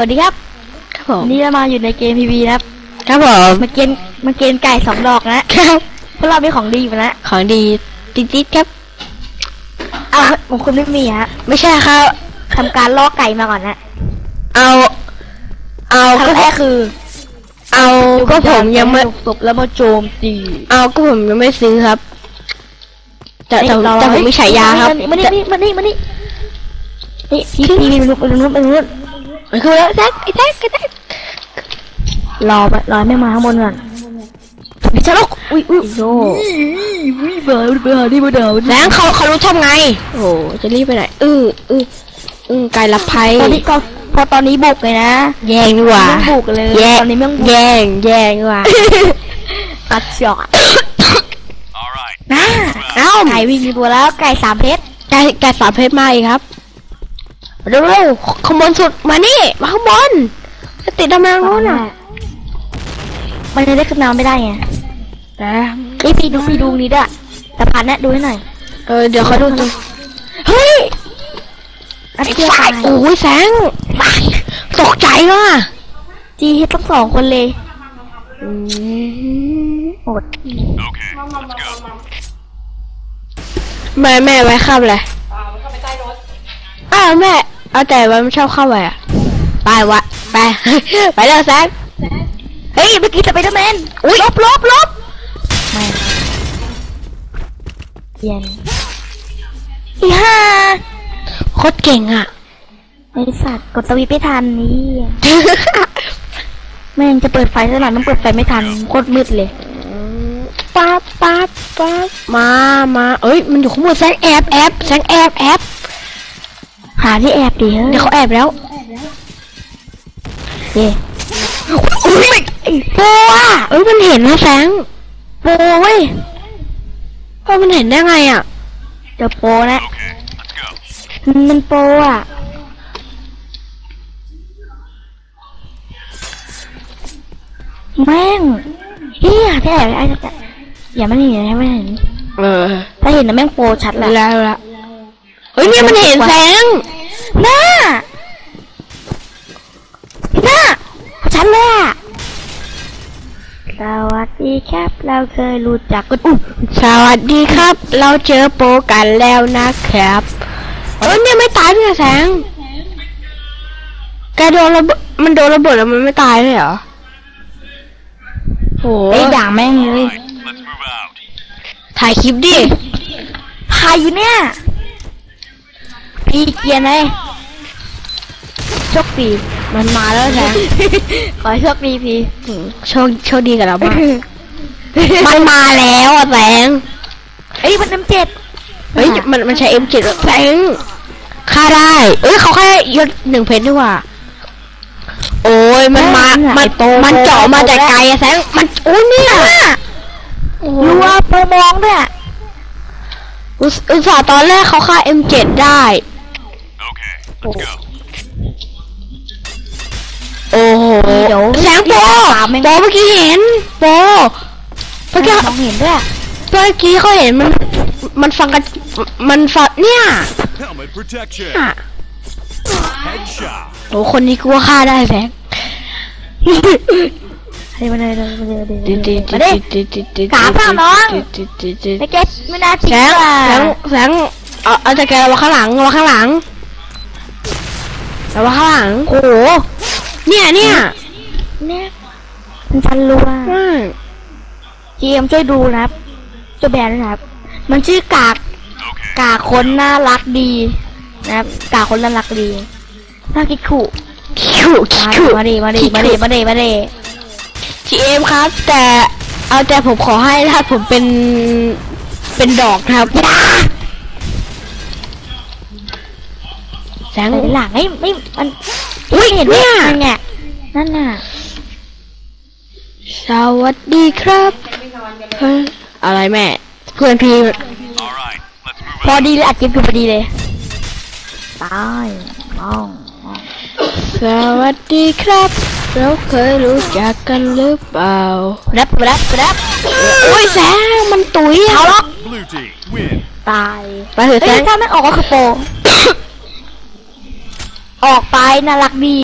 วัสดีครับ ครับผมวันนี้เรามาอยู่ในเกมพีบีนะครับ ครับผมมาเกณฑ์มาเกณฑ์ไก่สองดอกนะครับเพราะเรามีของดีมาแล้วของดีติ๊ดๆครับอ้าวผมคุณไม่มีฮะ ไม่ใช่ครับทำการล่อไก่มาก่อนนะ เอา เอาก็ครั้งแรกคือ เอาก็ผมยังไม่ตบแล้วมาโจมตี เอาก็ผมยังไม่ซื้อครับ แต่แต่เฮ้ยรอแต่ผมมีฉายาครับมานี่มานี่มานี่นี่พี่พี่พี่ลุกไปลุกไปลุกมัน คือแล้วแซกไอ้แซกไอ้แซกรอไปรอให้แม่งมาข้างบนก่อนพี่ชะลกอุ้ยอุ้ยโยอุ้ยเบอร์เบอร์นี่มาเดาแซงเขาเขารู้ทำไง โอ้โหจะรีบไปไหนอืออืออือไกลรับภัยตอนนี้ก็พอตอนนี้บุกเลยนะ แย่งดีกว่าแม่งบุกเลยแย่งตอนนี้แม่งบุกแย่งแย่งดีกว่าอัดช็อต All right. นะเอ้าไก่วิ่งมีตัวแล้วไก่สามเพชรไก่ไก่สามเพชรมาอีกครับ เร็วเร็วๆขางบวนสุดมานี่มาข้างบนจะติดทำไมตรงนู้นอะมันจะได้ขึ้นมาไม่ได้ไงแต่ไอยพี่ดูพี่ดูนี้ด้วยแต่พันนะดูให้หน่อยเออเดี๋ยวเขาดูตัวเฮ้ยอันไอ้เดียวฝ่าตายยโอ้ยแสงตกใจว่ะจีเฮ็ดทั้งสองคนเลยโหด Okay, let's go. แม่แม่ไว้ข้ามเลยอ้าวแม่ เอาแต่ว่าไม่ชอบเข้าไปอะไปวะไป ไปเร็วแสงเฮ้ยเมื่อกี้สไปเดอร์แมนอุ้ยลบลบลบไม่เย็นอีห่าโคตรเก่งอะไอสัตว์กดสวิตช์ไม่ทันนี่แม่งจะเปิดไฟซะหน่อยมันเปิดไฟไม่ทันโคตรมืดเลยป๊าบป๊าบป๊าบมามาเอ้ยมันอยู่ข้างบนแสงแอบแอบแสงแอบแอบหาที่แอบดีเฮ้ยเดี๋ยวเขาแอบแล้วเย่อุ้ยไอ้โปอะเอ้ยมันเห็นนะแสงโปเว้ยเออมันเห็นได้ไงอะเดี๋ยวโปนะ Okay, let's go. มันโปอะแม่งเฮียที่แอบไอ้แต่อย่ามันเห็นอย่ามันเห็นเออถ้าเห็นนะแม่งโปชัดแหแล้ละวแล้วแล้วเฮ้ยเนี่ยมันเห็นแสง หน้าหน้าชัดเลยอะสวัสดีครับ เราเคยรู้จักกันอุ้ยสวัสดีครับ เราเจอโปกันแล้วนะครับเออเนี่ยไม่ตายเนี่ยแสงแกโดนระเบิดมันโดนระเบิดแล้วมันไม่ตายเลยเหรอโหไอ้ด่างแม่งเลย All right, let's move out. ถ่ายคลิปดิใครอยู่เนี่ยพี่เกียร์ไงโช คดีมันมาแล้วแสงขอให้โชคดีพี่อืมโชคโชคดีกับเรามากมันมาแล้วอะแสงเอ้ยมันน้ำเจ็ดเฮ้ยมันมันใช้เอ็มจิตแสงฆ่าได้เอ้ยเขาแค่ยศหนึ่งเพชรดีกว่าโอ้ยมันมา มันมันเจาะมาจากไกลอะแสงมันโอ้ยเนี่ยโอ้โหรัวโปรมองด้วยอะอุตอุตส่าห์ตอนแรกเขาฆ่า M7 ได้ เดี๋ยวแสงโปตามแม่ง โปเมื่อกี้เห็นโปเมื่อกี้มองเห็นด้วยอะเมื่อกี้เขาเห็นมันมันฟังกันมันฟังเนี่ย Helmet protection. อะ Headshot. โอ้คนนี้กูว่าฆ่าได้แสงเฮ้ยมาเลยมาเลยมาเลยดิดิมาดิดิดิดิดิขาเปล่าน้องดิดิดิไอ้เก็ตไม่น่าแสทิ้งงว่ะแสงแสงเอาเอาจากแกระวังข้างหลังระวังข้างหลังระวังข้างหลังโอ้โห เนี่ยเนี่ยเนี่ยมันฟันรัวอืมเกมช่วยดูนะครับช่วยแบนด้วยนะครับ มันชื่อกาก Okay. กากคนน่ารักดี นะครับกากคนน่ารักดีน่าคิดขู่คิวมาคิดิวมาดิมาดิมาดิมาดิมาดิทีเอ็มครับ แต่เอาแต่ผมขอให้ถ้าผมเป็นเป็นดอกนะครับแสงไปหลังไอ้ไม่มัน อุ๊ยเห็นเนี่เนี่ยยนั่นไงนั่นน่ะ สวัสดีครับเฮ้ยอะไรแม่ เพื่อนพี่ All right, let's move พอ out. ดีเลยอัดคลิปอยู่พอดีเลย ตายมองมองสวัสดีครับ เราเคยรู้จักกันหรือเปล่าแรปแรปแรปโอ้ยแสงมันตุ๋ยเอาล็อก Blue team win. ตาย ไปเถอะแสเฮ้ยงถ้าไม่ออกก็คือโปร ออกไปน่ารักดี